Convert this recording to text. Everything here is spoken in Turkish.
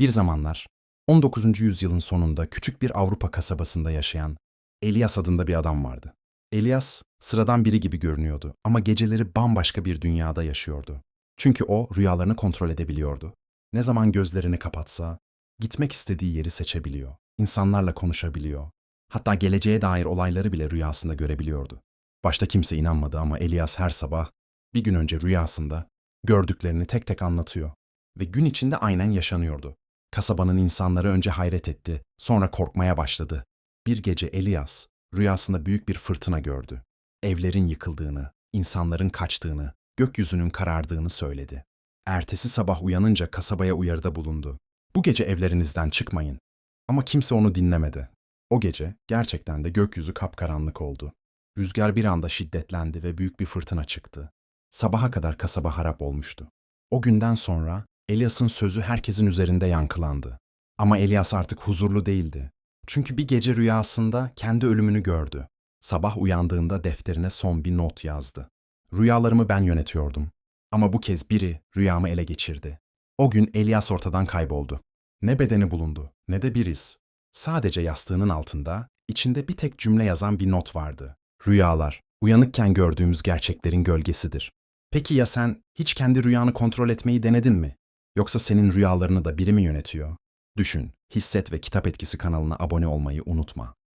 Bir zamanlar 19. yüzyılın sonunda küçük bir Avrupa kasabasında yaşayan Elias adında bir adam vardı. Elias sıradan biri gibi görünüyordu ama geceleri bambaşka bir dünyada yaşıyordu. Çünkü o rüyalarını kontrol edebiliyordu. Ne zaman gözlerini kapatsa gitmek istediği yeri seçebiliyor. insanlarla konuşabiliyor. Hatta geleceğe dair olayları bile rüyasında görebiliyordu. Başta kimse inanmadı ama Elias her sabah bir gün önce rüyasında gördüklerini tek tek anlatıyor ve gün içinde aynen yaşanıyordu. Kasabanın insanları önce hayret etti, sonra korkmaya başladı. Bir gece Elias rüyasında büyük bir fırtına gördü. Evlerin yıkıldığını, insanların kaçtığını, gökyüzünün karardığını söyledi. Ertesi sabah uyanınca kasabaya uyarıda bulundu. Bu gece evlerinizden çıkmayın. Ama kimse onu dinlemedi. O gece gerçekten de gökyüzü kapkaranlık oldu. Rüzgar bir anda şiddetlendi ve büyük bir fırtına çıktı. Sabaha kadar kasaba harap olmuştu. O günden sonra Elias'ın sözü herkesin üzerinde yankılandı. Ama Elias artık huzurlu değildi. Çünkü bir gece rüyasında kendi ölümünü gördü. Sabah uyandığında defterine son bir not yazdı. Rüyalarımı ben yönetiyordum. Ama bu kez biri rüyamı ele geçirdi. O gün Elias ortadan kayboldu. Ne bedeni bulundu, ne de bir iz. Sadece yastığının altında, içinde bir tek cümle yazan bir not vardı. Rüyalar, uyanıkken gördüğümüz gerçeklerin gölgesidir. Peki ya sen hiç kendi rüyanı kontrol etmeyi denedin mi? Yoksa senin rüyalarını da biri mi yönetiyor? Düşün, Hisset ve Kitap Etkisi kanalına abone olmayı unutma.